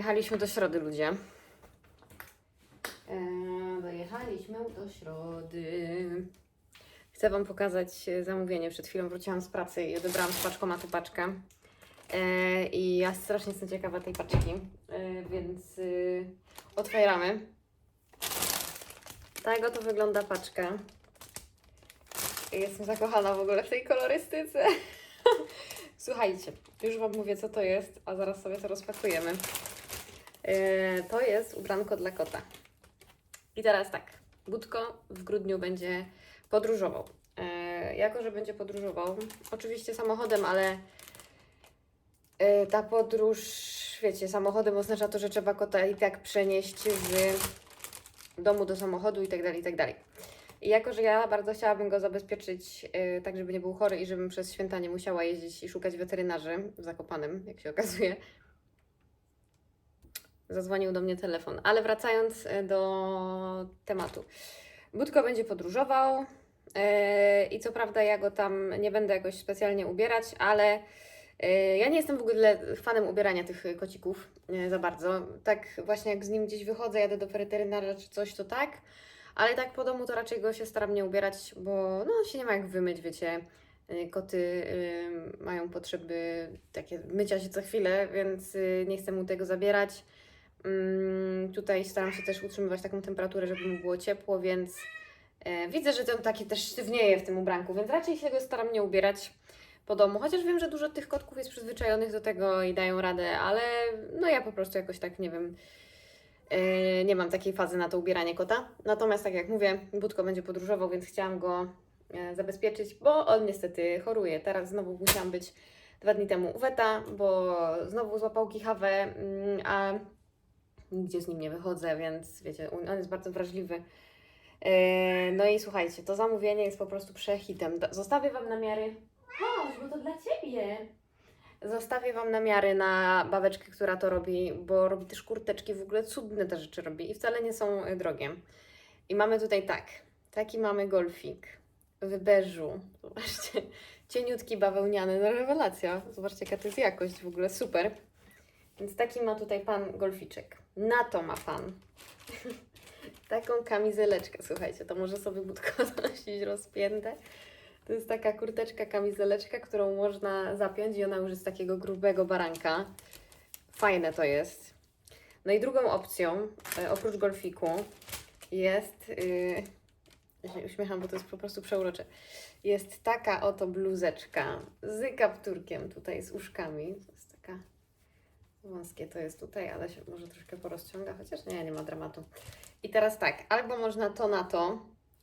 Dojechaliśmy do środy, ludzie. Eee, dojechaliśmy do środy. Chcę Wam pokazać e, zamówienie. Przed chwilą wróciłam z pracy i odebrałam z paczkomatu paczkę. Eee, I ja strasznie jestem ciekawa tej paczki, eee, więc y, otwieramy. Tak oto wygląda paczka. Jestem zakochana w ogóle w tej kolorystyce. Słuchajcie, już Wam mówię, co to jest, a zaraz sobie to rozpakujemy. Yy, to jest ubranko dla kota. I teraz tak, Budko w grudniu będzie podróżował. Yy, jako, że będzie podróżował, oczywiście samochodem, ale yy, ta podróż, wiecie, samochodem oznacza to, że trzeba kota i tak przenieść z domu do samochodu i tak dalej, i tak dalej. I jako, że ja bardzo chciałabym go zabezpieczyć tak, żeby nie był chory i żebym przez święta nie musiała jeździć i szukać weterynarzy w Zakopanem, jak się okazuje, zadzwonił do mnie telefon. Ale wracając y, do tematu. Budko będzie podróżował yy, i co prawda ja go tam nie będę jakoś specjalnie ubierać, ale yy, ja nie jestem w ogóle fanem ubierania tych kocików za bardzo. Tak właśnie jak z nim gdzieś wychodzę, jadę do weterynarza czy coś, to tak. Ale tak po domu to raczej go się staram nie ubierać, bo no się nie ma jak wymyć, wiecie. Koty mają potrzeby takie mycia się co chwilę, więc nie chcę mu tego zabierać. Mm, tutaj staram się też utrzymywać taką temperaturę, żeby mu było ciepło, więc e, widzę, że ten taki też sztywnieje w tym ubranku, więc raczej się go staram nie ubierać po domu, chociaż wiem, że dużo tych kotków jest przyzwyczajonych do tego i dają radę, ale no ja po prostu jakoś tak nie wiem, e, nie mam takiej fazy na to ubieranie kota. Natomiast tak jak mówię, Budko będzie podróżował, więc chciałam go e, zabezpieczyć, bo on niestety choruje. Teraz znowu musiałam być dwa dni temu u weta, bo znowu złapał kichawę, mm, a nigdzie z nim nie wychodzę, więc wiecie, on jest bardzo wrażliwy. E, No i słuchajcie, to zamówienie jest po prostu przehitem. Zostawię Wam namiary. Chodź, bo to dla Ciebie. Zostawię Wam namiary na babeczkę, która to robi, bo robi też kurteczki, w ogóle cudne te rzeczy robi i wcale nie są e, drogie. I mamy tutaj tak, taki mamy golfik w beżu. Zobaczcie, cieniutki bawełniany, no rewelacja. Zobaczcie, jaka to jest jakość w ogóle, super. Więc taki ma tutaj pan golficzek. Na to ma pan. Taką kamizeleczkę, słuchajcie, to może sobie budko zanosić rozpięte. To jest taka kurteczka, kamizeleczka, którą można zapiąć i ona już jest takiego grubego baranka. Fajne to jest. No i drugą opcją, e, oprócz golfiku, jest... Yy, ja się uśmiecham, bo to jest po prostu przeurocze. Jest taka oto bluzeczka z kapturkiem tutaj, z uszkami. Wąskie to jest tutaj, ale się może troszkę porozciąga, chociaż nie, nie ma dramatu. I teraz tak, albo można to na to.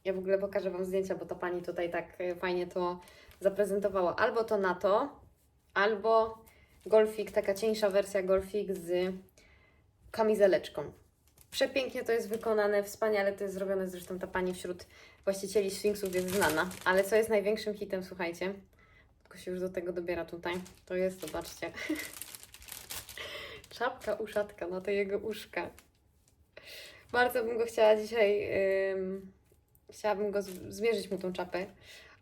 Ja w ogóle pokażę Wam zdjęcia, bo ta pani tutaj tak e, fajnie to zaprezentowała. Albo to na to, albo golfik, taka cieńsza wersja golfik z kamizeleczką. Przepięknie to jest wykonane, wspaniale to jest zrobione. Zresztą ta pani wśród właścicieli Sphinxów jest znana. Ale co jest największym hitem, słuchajcie, tylko się już do tego dobiera tutaj, to jest, zobaczcie, czapka uszatka na te jego uszka. Bardzo bym go chciała dzisiaj, ym, chciałabym go zmierzyć mu tą czapę,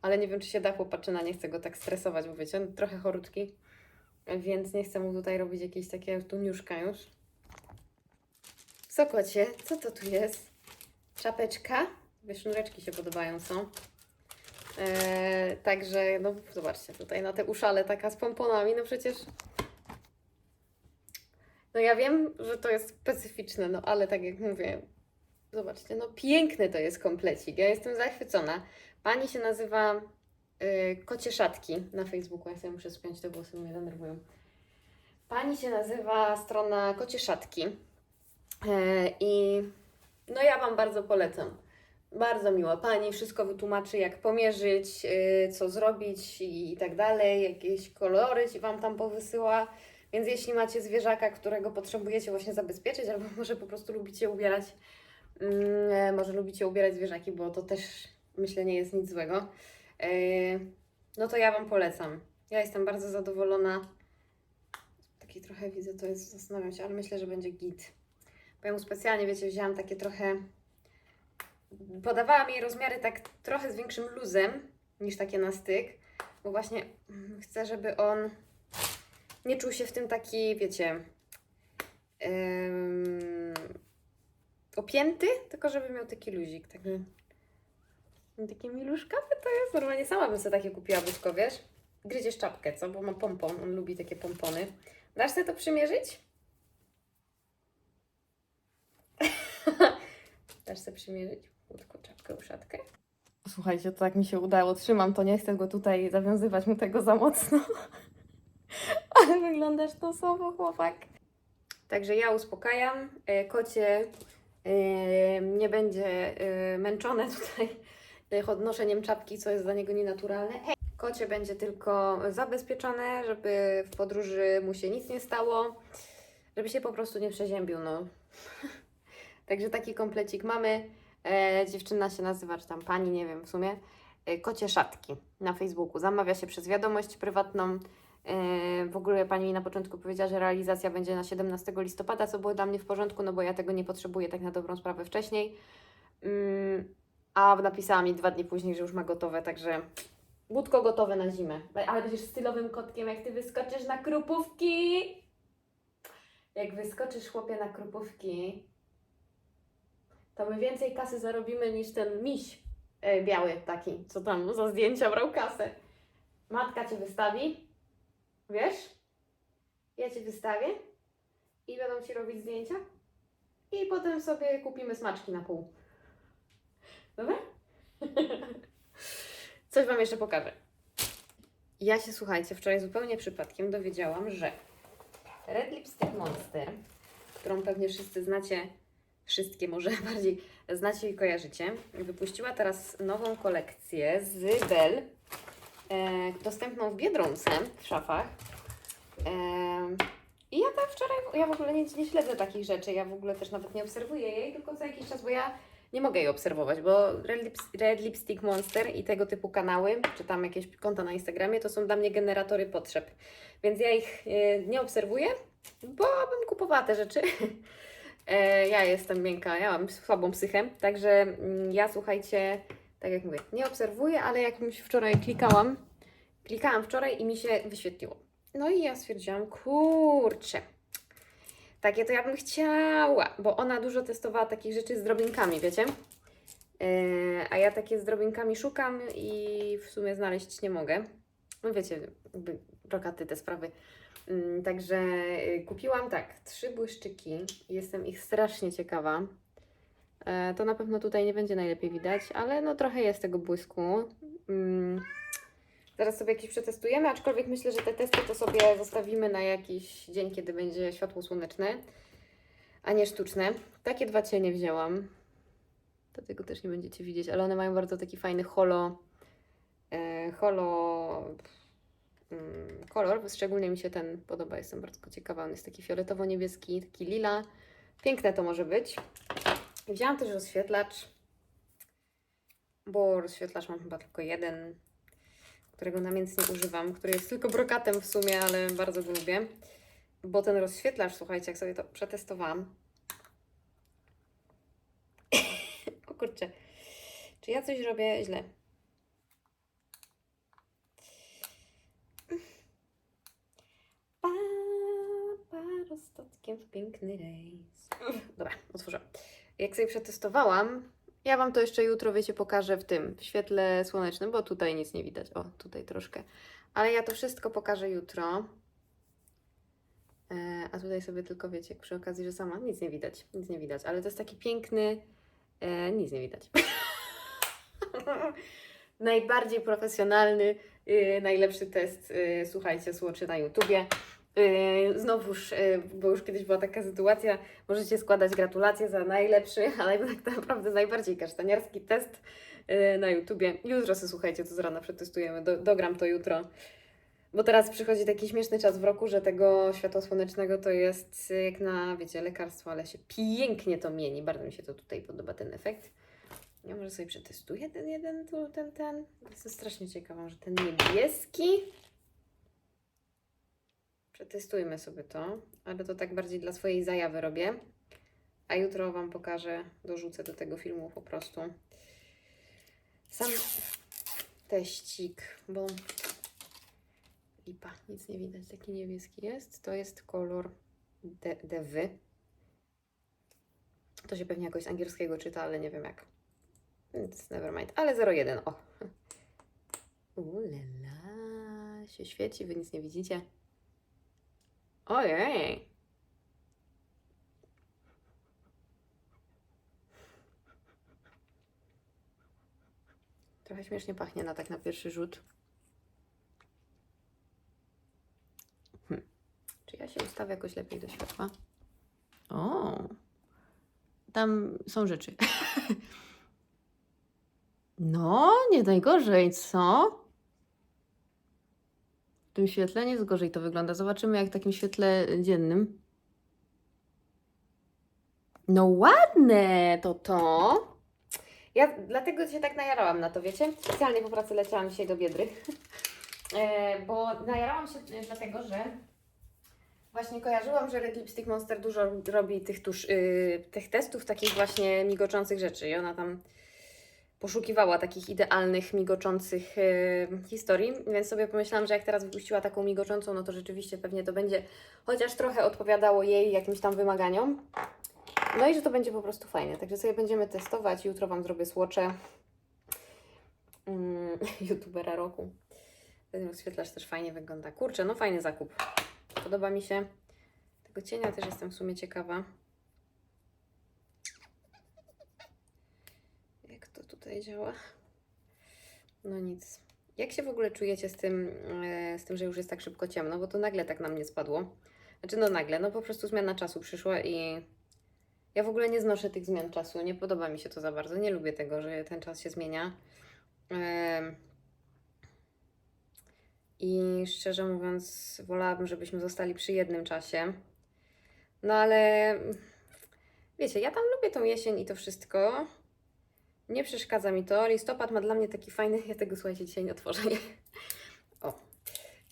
ale nie wiem, czy się da, chłopaczyna, nie chcę go tak stresować, bo wiecie, on trochę chorutki, więc nie chcę mu tutaj robić jakieś takie tuniuszka już. Sokocie, co to tu jest? Czapeczka? Wiesz, sznureczki się podobają, są. Eee, także, no zobaczcie, tutaj na te uszale taka z pomponami, no przecież no ja wiem, że to jest specyficzne, no ale tak jak mówię, zobaczcie, no piękny to jest komplecik. Ja jestem zachwycona. Pani się nazywa y, Kocie Szatki na Facebooku. Ja sobie muszę spiąć te włosy, mnie denerwują. Pani się nazywa strona Kocie Szatki. E, I no ja Wam bardzo polecam. Bardzo miła pani, wszystko wytłumaczy, jak pomierzyć, y, co zrobić i, i tak dalej, jakieś kolory ci Wam tam powysyła. Więc jeśli macie zwierzaka, którego potrzebujecie właśnie zabezpieczyć, albo może po prostu lubicie ubierać, mm, e, może lubicie ubierać zwierzaki, bo to też myślę nie jest nic złego, e, no to ja Wam polecam. Ja jestem bardzo zadowolona. Taki trochę widzę, to jest, zastanawiam się, ale myślę, że będzie git. Bo ja mu specjalnie, wiecie, wzięłam takie trochę, podawałam jej rozmiary tak trochę z większym luzem niż takie na styk, bo właśnie chcę, żeby on nie czuł się w tym taki, wiecie, em, opięty, tylko żeby miał taki luzik. Taki, taki miluszkowy to jest. Normalnie sama bym sobie takie kupiła Budko, wiesz? Gryziesz czapkę, co? Bo ma pompon, on lubi takie pompony. Dasz sobie to przymierzyć? Dasz sobie przymierzyć? Budko, czapkę, uszatkę? Słuchajcie, to tak mi się udało. Trzymam to, nie chcę go tutaj zawiązywać mu tego za mocno. Wyglądasz tosowo, chłopak. Także ja uspokajam. E, Kocie e, nie będzie e, męczone tutaj odnoszeniem czapki, co jest dla niego nienaturalne. Kocie będzie tylko zabezpieczone, żeby w podróży mu się nic nie stało, żeby się po prostu nie przeziębił, no. Także taki komplecik mamy. Dziewczyna się nazywa, czy tam pani, nie wiem w sumie. Kocie szatki na Facebooku. Zamawia się przez wiadomość prywatną. E, w ogóle pani mi na początku powiedziała, że realizacja będzie na 17 listopada, co było dla mnie w porządku, no bo ja tego nie potrzebuję tak na dobrą sprawę wcześniej. Mm, a napisała mi dwa dni później, że już ma gotowe, także budko gotowe na zimę. Ale będziesz stylowym kotkiem, jak ty wyskoczysz na krupówki. Jak wyskoczysz chłopie na krupówki, to my więcej kasy zarobimy niż ten miś e, biały taki, co tam za zdjęcia brał kasę. Matka cię wystawi, wiesz? Ja cię wystawię i będą ci robić zdjęcia i potem sobie kupimy smaczki na pół. Dobra? Coś Wam jeszcze pokażę. Ja się, słuchajcie, wczoraj zupełnie przypadkiem dowiedziałam, że Red Lipstick Monster, którą pewnie wszyscy znacie, wszystkie może bardziej znacie i kojarzycie, wypuściła teraz nową kolekcję z Bell, e, dostępną w Biedronce w szafach. E, I ja tak wczoraj, ja w ogóle nie, nie śledzę takich rzeczy, ja w ogóle też nawet nie obserwuję jej, tylko co jakiś czas, bo ja nie mogę jej obserwować, bo Red, Lips- Red Lipstick Monster i tego typu kanały, czy tam jakieś konta na Instagramie, to są dla mnie generatory potrzeb. Więc ja ich e, nie obserwuję, bo bym kupowała te rzeczy. E, ja jestem miękka, ja mam słabą psychę, także mm, ja słuchajcie, tak jak mówię, nie obserwuję, ale jak mi się wczoraj klikałam, klikałam wczoraj i mi się wyświetliło. No i ja stwierdziłam, kurczę, takie to ja bym chciała, bo ona dużo testowała takich rzeczy z drobinkami, wiecie? E, a ja takie z drobinkami szukam i w sumie znaleźć nie mogę. No wiecie, jakby te sprawy. Mm, Także y, kupiłam tak, trzy błyszczyki. Jestem ich strasznie ciekawa. E, To na pewno tutaj nie będzie najlepiej widać, ale no trochę jest tego błysku. Mm, Zaraz sobie jakiś przetestujemy, aczkolwiek myślę, że te testy to sobie zostawimy na jakiś dzień, kiedy będzie światło słoneczne, a nie sztuczne. Takie dwa cienie wzięłam. Dlatego też nie będziecie widzieć, ale one mają bardzo taki fajny holo, e, holo mm, kolor. Szczególnie mi się ten podoba, jestem bardzo ciekawa. On jest taki fioletowo-niebieski, taki lila. Piękne to może być. Wzięłam też rozświetlacz, bo rozświetlacz mam chyba tylko jeden, którego namiętnie używam, który jest tylko brokatem w sumie, ale bardzo go lubię. Bo ten rozświetlacz, słuchajcie, jak sobie to przetestowałam. o kurczę, czy ja coś robię źle? Pa, parostockiem w piękny rejs. Dobra, otworzę. Jak sobie przetestowałam, ja Wam to jeszcze jutro, wiecie, pokażę w tym, w świetle słonecznym, bo tutaj nic nie widać. O, tutaj troszkę. Ale ja to wszystko pokażę jutro. E, a tutaj sobie tylko, wiecie, przy okazji, że sama nic nie widać, nic nie widać. Ale to jest taki piękny, e, nic nie widać. Najbardziej profesjonalny, yy, najlepszy test, yy, słuchajcie, słuchaczy na YouTubie. Yy, znowuż, yy, bo już kiedyś była taka sytuacja, możecie składać gratulacje za najlepszy, ale tak naprawdę najbardziej kasztaniarski test yy, na YouTubie. Jutro sobie słuchajcie, to z rana przetestujemy, Do, dogram to jutro. Bo teraz przychodzi taki śmieszny czas w roku, że tego światła słonecznego to jest jak na, wiecie, lekarstwo, ale się pięknie to mieni. Bardzo mi się to tutaj podoba, ten efekt. Ja może sobie przetestuję ten jeden, ten, ten. Jestem strasznie ciekawa, że ten niebieski. Przetestujmy sobie to, ale to tak bardziej dla swojej zajawy robię. A jutro Wam pokażę, dorzucę do tego filmu po prostu sam teścik, bo lipa, nic nie widać, taki niebieski jest. To jest kolor de- dewy. To się pewnie jakoś z angielskiego czyta, ale nie wiem jak. Więc never mind. Ale 01, o. Ulala, się świeci, wy nic nie widzicie. Ojej. Trochę śmiesznie pachnie na tak na pierwszy rzut. Hm. Czy ja się ustawię jakoś lepiej do światła? O, tam są rzeczy. No, nie najgorzej, co? Tym świetle nie jest gorzej to wygląda. Zobaczymy, jak w takim świetle dziennym. No ładne to to. Ja dlatego się tak najarałam na to, wiecie? Specjalnie po pracy leciałam dzisiaj do Biedry. E, bo najarałam się dlatego, że właśnie kojarzyłam, że Red Lipstick Monster dużo robi tych, tusz, y, tych testów, takich właśnie migoczących rzeczy. I ona tam poszukiwała takich idealnych, migoczących y, historii, więc sobie pomyślałam, że jak teraz wypuściła taką migoczącą, no to rzeczywiście pewnie to będzie chociaż trochę odpowiadało jej jakimś tam wymaganiom. No i że to będzie po prostu fajne. Także sobie będziemy testować. Jutro Wam zrobię słocze mm, youtubera roku. Ten rozświetlacz też fajnie wygląda. Kurczę, no fajny zakup. Podoba mi się. Tego cienia też jestem w sumie ciekawa. Jak to tutaj działa? No nic. Jak się w ogóle czujecie z tym, e, z tym, że już jest tak szybko ciemno? Bo to nagle tak na mnie spadło. Znaczy, no nagle, no po prostu zmiana czasu przyszła i ja w ogóle nie znoszę tych zmian czasu. Nie podoba mi się to za bardzo. Nie lubię tego, że ten czas się zmienia. I szczerze mówiąc, wolałabym, żebyśmy zostali przy jednym czasie. No ale wiecie, ja tam lubię tą jesień i to wszystko. Nie przeszkadza mi to. Listopad ma dla mnie taki fajny. Ja tego słuchajcie, dzisiaj nie otworzę. Nie? O.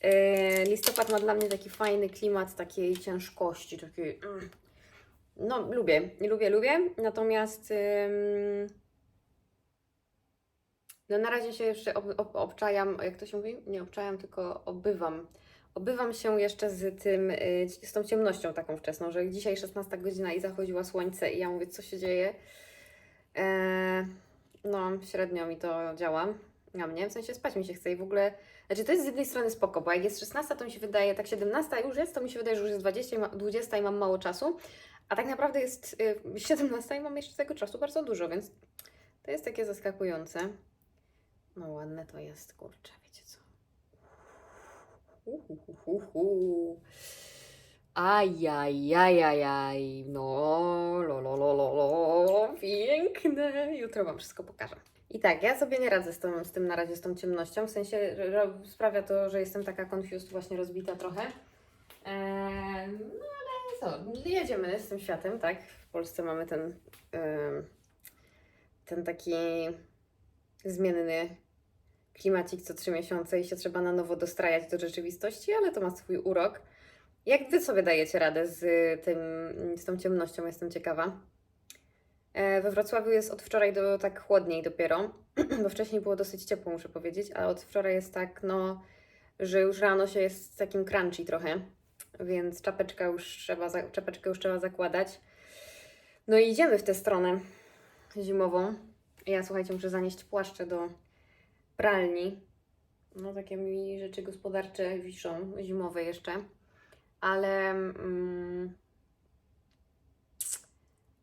E, listopad ma dla mnie taki fajny klimat takiej ciężkości, takiej. Mm. No, lubię, lubię, lubię. Natomiast. no na razie się jeszcze ob, ob, obczajam, jak to się mówi? Nie obczajam, tylko obywam. Obywam się jeszcze z tym, y, z tą ciemnością taką wczesną, że dzisiaj 16 godzina i zachodziła słońce i ja mówię, co się dzieje. E, no, średnio mi to działa na mnie, w sensie spać mi się chce i w ogóle, znaczy to jest z jednej strony spoko, bo jak jest 16, to mi się wydaje, tak 17 już jest, to mi się wydaje, że już jest 20, i ma- 20 i mam mało czasu, a tak naprawdę jest y, 17 i mam jeszcze tego czasu bardzo dużo, więc to jest takie zaskakujące. No ładne to jest, kurczę, wiecie co. Uhuhuhuhu. Ajajajajaj, no, lo, lo, lo, lo, lo, piękne. Jutro Wam wszystko pokażę. I tak, ja sobie nie radzę z, tą, z tym na razie, z tą ciemnością, w sensie sprawia to, że jestem taka confused, właśnie rozbita trochę. Eee, no ale co, jedziemy z tym światem, tak? W Polsce mamy ten, em, ten taki zmienny klimacik co trzy miesiące i się trzeba na nowo dostrajać do rzeczywistości, ale to ma swój urok. Jak Wy sobie dajecie radę z, tym, z tą ciemnością? Jestem ciekawa. E, We Wrocławiu jest od wczoraj do, tak chłodniej dopiero, bo wcześniej było dosyć ciepło, muszę powiedzieć, a od wczoraj jest tak, no, że już rano się jest takim crunchy trochę, więc czapeczka już trzeba, za- czapeczkę już trzeba zakładać. No i idziemy w tę stronę zimową. Ja, słuchajcie, muszę zanieść płaszcze do pralni. No, takie mi rzeczy gospodarcze wiszą, zimowe jeszcze. Ale. Mm,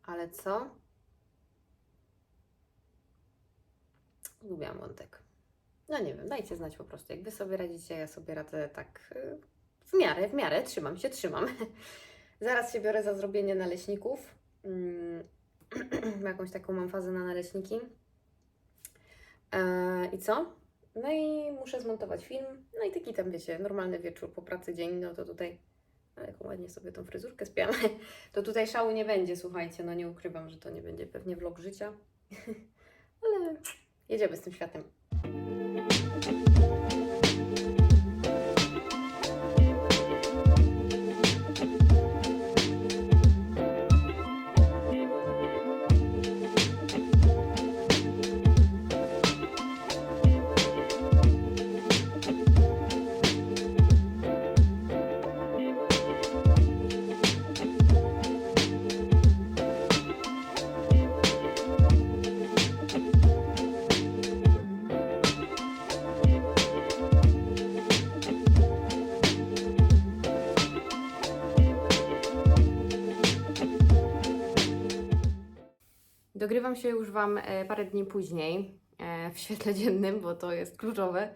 ale co? Lubiłam wątek. No nie wiem, dajcie znać po prostu. Jak wy sobie radzicie, ja sobie radzę tak y, w miarę, w miarę. Trzymam się, trzymam. Zaraz się biorę za zrobienie naleśników. Mm, jakąś taką mam fazę na naleśniki. E, I co? No i muszę zmontować film. No i taki tam, wiecie, normalny wieczór po pracy, dzień, no to tutaj, ale jaką ładnie sobie tą fryzurkę spiałam, to tutaj szału nie będzie, słuchajcie, no nie ukrywam, że to nie będzie pewnie vlog życia, ale jedziemy z tym światem. Dogrywam się już Wam e, parę dni później e, w świetle dziennym, bo to jest kluczowe.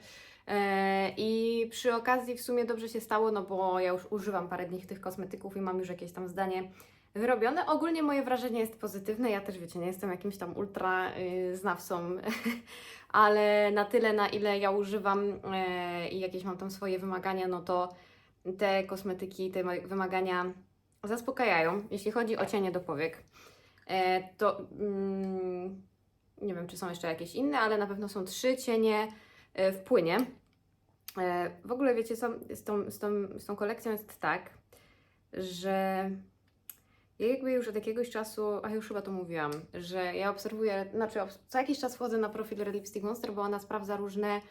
E, I przy okazji w sumie dobrze się stało, no bo ja już używam parę dni tych kosmetyków i mam już jakieś tam zdanie wyrobione. Ogólnie moje wrażenie jest pozytywne. Ja też wiecie, nie jestem jakimś tam ultra y, znawcą, ale na tyle, na ile ja używam i jakieś mam tam swoje wymagania, no to te kosmetyki, te wymagania zaspokajają. Jeśli chodzi o cienie do powiek, to mm, nie wiem, czy są jeszcze jakieś inne, ale na pewno są trzy cienie e, w płynie. E, w ogóle wiecie, z, tą, z, tą, z tą kolekcją jest tak, że ja jakby już od jakiegoś czasu, a już chyba to mówiłam, że ja obserwuję, znaczy co jakiś czas wchodzę na profil Red Lipstick Monster, bo ona sprawdza różne,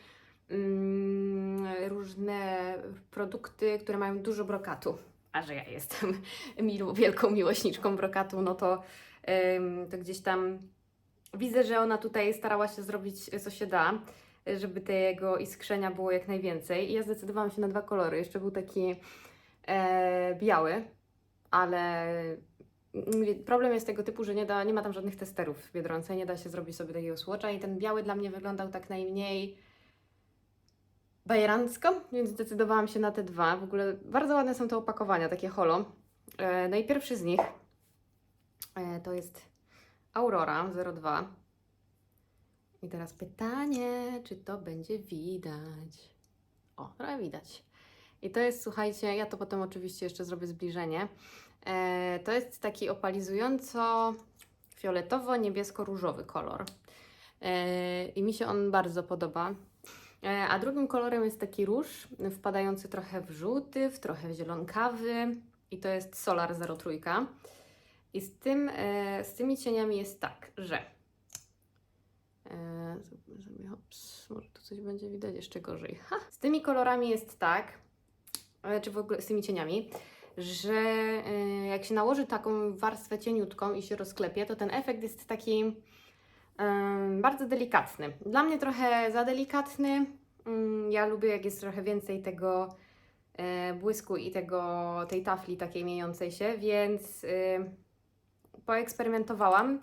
mm, różne produkty, które mają dużo brokatu. A że ja jestem milu, wielką miłośniczką brokatu, no to, to gdzieś tam widzę, że ona tutaj starała się zrobić co się da, żeby tego iskrzenia było jak najwięcej. I ja zdecydowałam się na dwa kolory. Jeszcze był taki e, biały, ale problem jest tego typu, że nie, da, nie ma tam żadnych testerów w Biedronce, nie da się zrobić sobie takiego słocza i ten biały dla mnie wyglądał tak najmniej bajerancko, więc zdecydowałam się na te dwa. W ogóle bardzo ładne są te opakowania, takie holo. E, no i pierwszy z nich to jest Aurora 02. I teraz pytanie, czy to będzie widać? O, trochę widać. I to jest, słuchajcie, ja to potem oczywiście jeszcze zrobię zbliżenie. E, to jest taki opalizująco fioletowo-niebiesko-różowy kolor. E, I mi się on bardzo podoba. E, a drugim kolorem jest taki róż, wpadający trochę w żółty, w trochę w zielonkawy. I to jest Solar 03. I z, tym, e, z tymi cieniami jest tak, że. E, sobie hops, może tu coś będzie widać jeszcze gorzej. Ha! Z tymi kolorami jest tak, e, czy w ogóle z tymi cieniami, że e, jak się nałoży taką warstwę cieniutką i się rozklepie, to ten efekt jest taki bardzo delikatny. Dla mnie trochę za delikatny. Mm, Ja lubię, jak jest trochę więcej tego e, błysku i tego, tej tafli takiej mieniącej się, więc poeksperymentowałam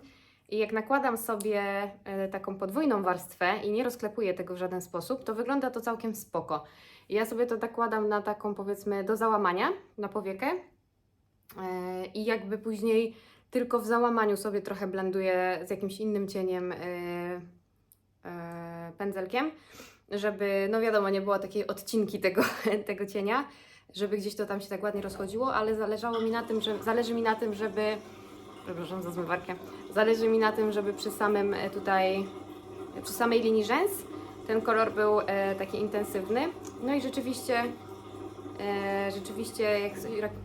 i jak nakładam sobie e, taką podwójną warstwę i nie rozklepuję tego w żaden sposób, to wygląda to całkiem spoko. I ja sobie to nakładam na taką powiedzmy do załamania, na powiekę e, i jakby później tylko w załamaniu sobie trochę blenduję z jakimś innym cieniem e, pędzelkiem, żeby, no wiadomo, nie było takiej odcinki tego, tego cienia, żeby gdzieś to tam się tak ładnie rozchodziło, ale zależało mi na tym, że zależy mi na tym, żeby przepraszam za zmywarkę, zależy mi na tym, żeby przy samym e, tutaj, przy samej linii rzęs ten kolor był e, taki intensywny. No i rzeczywiście, e, rzeczywiście jak,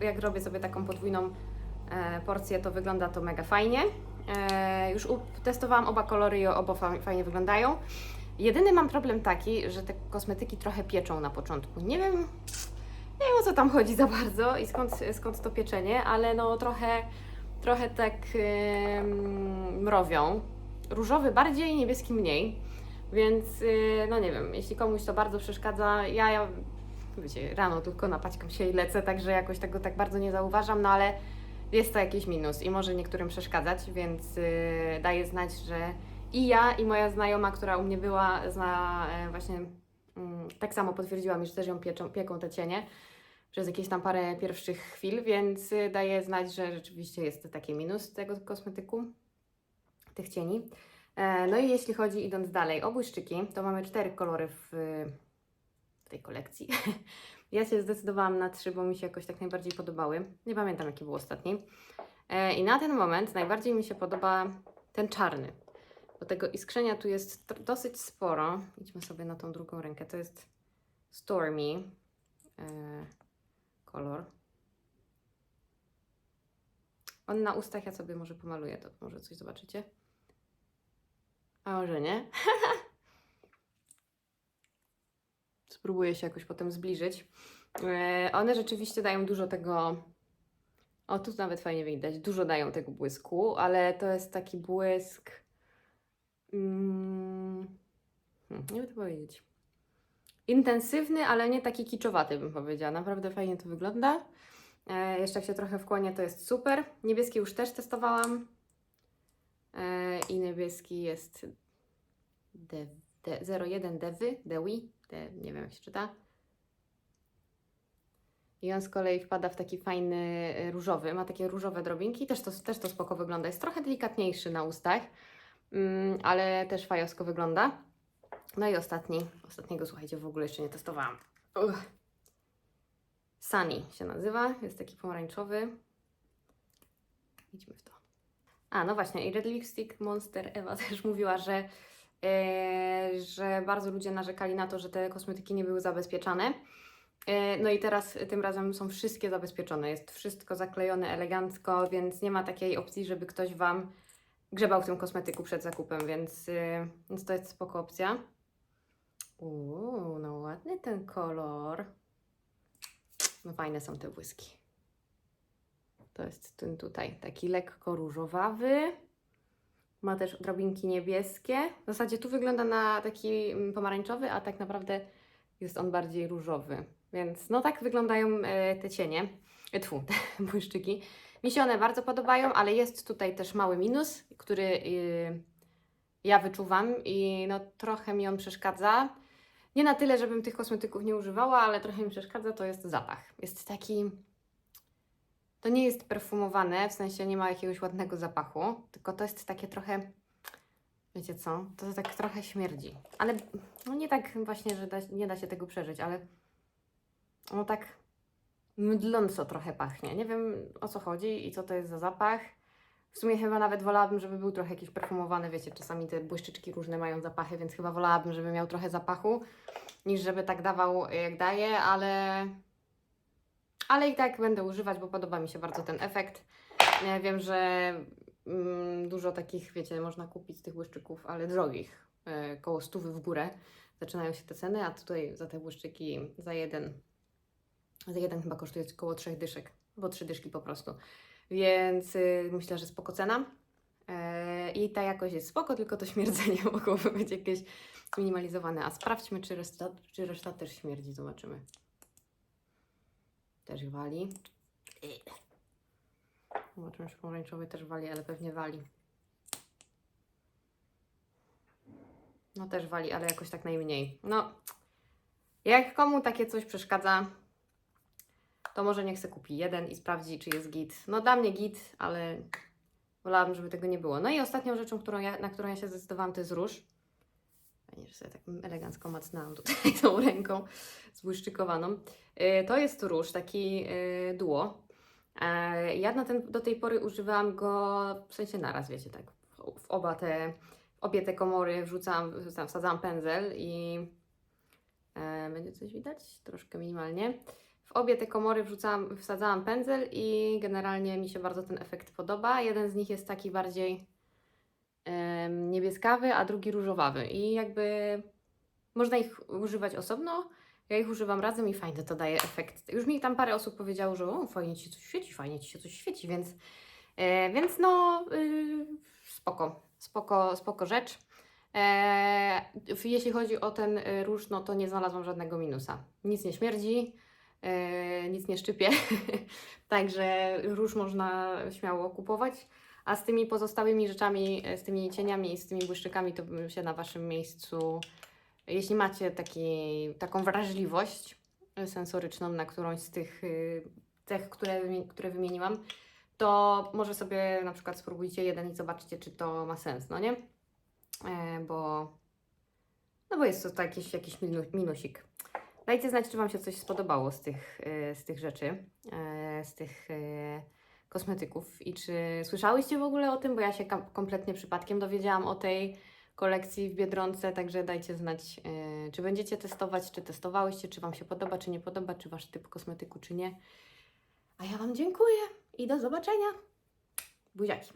jak robię sobie taką podwójną porcję, to wygląda to mega fajnie. Już testowałam oba kolory i oba fa- fajnie wyglądają. Jedyny mam problem taki, że te kosmetyki trochę pieczą na początku. Nie wiem, nie wiem o co tam chodzi za bardzo i skąd, skąd to pieczenie, ale no trochę, trochę tak em, mrowią. Różowy bardziej, niebieski mniej. Więc y, no nie wiem, jeśli komuś to bardzo przeszkadza, ja, ja wiecie, rano tylko napaćkam się i lecę, także jakoś tego tak bardzo nie zauważam, no ale jest to jakiś minus i może niektórym przeszkadzać, więc y, daję znać, że i ja, i moja znajoma, która u mnie była, zna e, właśnie mm, tak samo potwierdziła mi, że też ją pieczą, pieką te cienie przez jakieś tam parę pierwszych chwil, więc y, daję znać, że rzeczywiście jest to taki minus tego kosmetyku, tych cieni. E, No i jeśli chodzi, idąc dalej, o błyszczyki, to mamy cztery kolory w, w tej kolekcji. Ja się zdecydowałam na trzy, bo mi się jakoś tak najbardziej podobały. Nie pamiętam, jaki był ostatni. E, I na ten moment najbardziej mi się podoba ten czarny. Bo tego iskrzenia tu jest dosyć sporo. Idźmy sobie na tą drugą rękę. To jest Stormy e, kolor. On na ustach ja sobie może pomaluję, to może coś zobaczycie. A może nie? Spróbuję się jakoś potem zbliżyć. E, one rzeczywiście dają dużo tego. O, tu nawet fajnie widać. Dużo dają tego błysku, ale to jest taki błysk. Mm, hmm, nie wiem to powiedzieć. Intensywny, ale nie taki kiczowaty, bym powiedziała. Naprawdę fajnie to wygląda. E, jeszcze jak się trochę wkłania, to jest super. Niebieski już też testowałam. e, i niebieski jest de, de, 01 Dewy, Dewi, de, nie wiem jak się czyta. I on z kolei wpada w taki fajny e, różowy, ma takie różowe drobinki, też to, też to spoko wygląda. Jest trochę delikatniejszy na ustach, mm, ale też fajowsko wygląda. No i ostatni, ostatniego słuchajcie, w ogóle jeszcze nie testowałam. Sunny się nazywa, jest taki pomarańczowy. Idźmy w to. A, no właśnie, i Red Lipstick Monster Ewa też mówiła, że, e, że bardzo ludzie narzekali na to, że te kosmetyki nie były zabezpieczane. E, no i teraz tym razem są wszystkie zabezpieczone. Jest wszystko zaklejone elegancko, więc nie ma takiej opcji, żeby ktoś Wam grzebał w tym kosmetyku przed zakupem, więc, e, więc to jest spoko opcja. Uuu, no ładny ten kolor. No fajne są te błyski. To jest ten tutaj, taki lekko różowawy. Ma też drobinki niebieskie. W zasadzie tu wygląda na taki mm, pomarańczowy, a tak naprawdę jest on bardziej różowy. Więc no tak wyglądają e, te cienie. E, tfu, te błyszczyki. Mi się one bardzo podobają, ale jest tutaj też mały minus, który y, ja wyczuwam i no trochę mi on przeszkadza. Nie na tyle, żebym tych kosmetyków nie używała, ale trochę mi przeszkadza, to jest zapach. Jest taki. To nie jest perfumowane, w sensie nie ma jakiegoś ładnego zapachu, tylko to jest takie trochę. Wiecie co? To tak trochę śmierdzi. Ale no nie tak właśnie, że da, nie da się tego przeżyć, ale no tak mdląco trochę pachnie. Nie wiem o co chodzi i co to jest za zapach. W sumie chyba nawet wolałabym, żeby był trochę jakiś perfumowany, wiecie, czasami te błyszczyczki różne mają zapachy, więc chyba wolałabym, żeby miał trochę zapachu, niż żeby tak dawał jak daje, ale ale i tak będę używać, bo podoba mi się bardzo ten efekt. Ja wiem, że mm, dużo takich, wiecie, można kupić tych błyszczyków, ale drogich, e, koło stówy w górę zaczynają się te ceny, a tutaj za te błyszczyki za jeden, za jeden chyba kosztuje około trzech dyszek, bo trzy dyszki po prostu. Więc y, myślę, że spoko cena. E, I ta jakość jest spoko, tylko to śmierdzenie mogłoby być jakieś zminimalizowane. A sprawdźmy, czy reszta, czy reszta też śmierdzi. Zobaczymy. Też wali. Zobaczymy, czy pomarańczowy też wali, ale pewnie wali. No też wali, ale jakoś tak najmniej. No, jak komu takie coś przeszkadza, to może niech se kupi jeden i sprawdzi, czy jest git. No dla mnie git, ale wolałabym, żeby tego nie było. No i ostatnią rzeczą, którą ja, na którą ja się zdecydowałam, to jest róż. Fajnie, że sobie tak elegancko macnęłam tutaj tą ręką zbłyszczykowaną. Yy, to jest róż, taki yy, duo. Yy, ja na ten, do tej pory używałam go w sensie naraz, wiecie, tak, w, oba te, w obie te komory wrzucałam, wsadzałam pędzel i e, będzie coś widać? Troszkę minimalnie. W obie te komory wrzucałam, wsadzałam pędzel i generalnie mi się bardzo ten efekt podoba. Jeden z nich jest taki bardziej niebieskawy, a drugi różowawy. I jakby można ich używać osobno. Ja ich używam razem i fajnie to daje efekt. Już mi tam parę osób powiedziało, że o, fajnie Ci się coś świeci, fajnie Ci się coś świeci, więc, e, więc no y, spoko, spoko, spoko rzecz. E, jeśli chodzi o ten róż, no to nie znalazłam żadnego minusa. Nic nie śmierdzi, nic nie szczypie, także róż można śmiało kupować. A z tymi pozostałymi rzeczami, e, z tymi cieniami i z tymi błyszczykami, to bym się na Waszym miejscu, jeśli macie taki, taką wrażliwość sensoryczną na którąś z tych y, cech, które, które wymieniłam, to może sobie na przykład spróbujcie jeden i zobaczcie, czy to ma sens, no nie? E, bo, no bo jest to jakiś, jakiś minu- minusik. Dajcie znać, czy Wam się coś spodobało z tych, e, z tych rzeczy, e, z tych e, kosmetyków i czy słyszałyście w ogóle o tym, bo ja się kompletnie przypadkiem dowiedziałam o tej kolekcji w Biedronce, także dajcie znać, czy będziecie testować, czy testowałyście, czy Wam się podoba, czy nie podoba, czy Wasz typ kosmetyku, czy nie. A ja Wam dziękuję i do zobaczenia. Buziaki.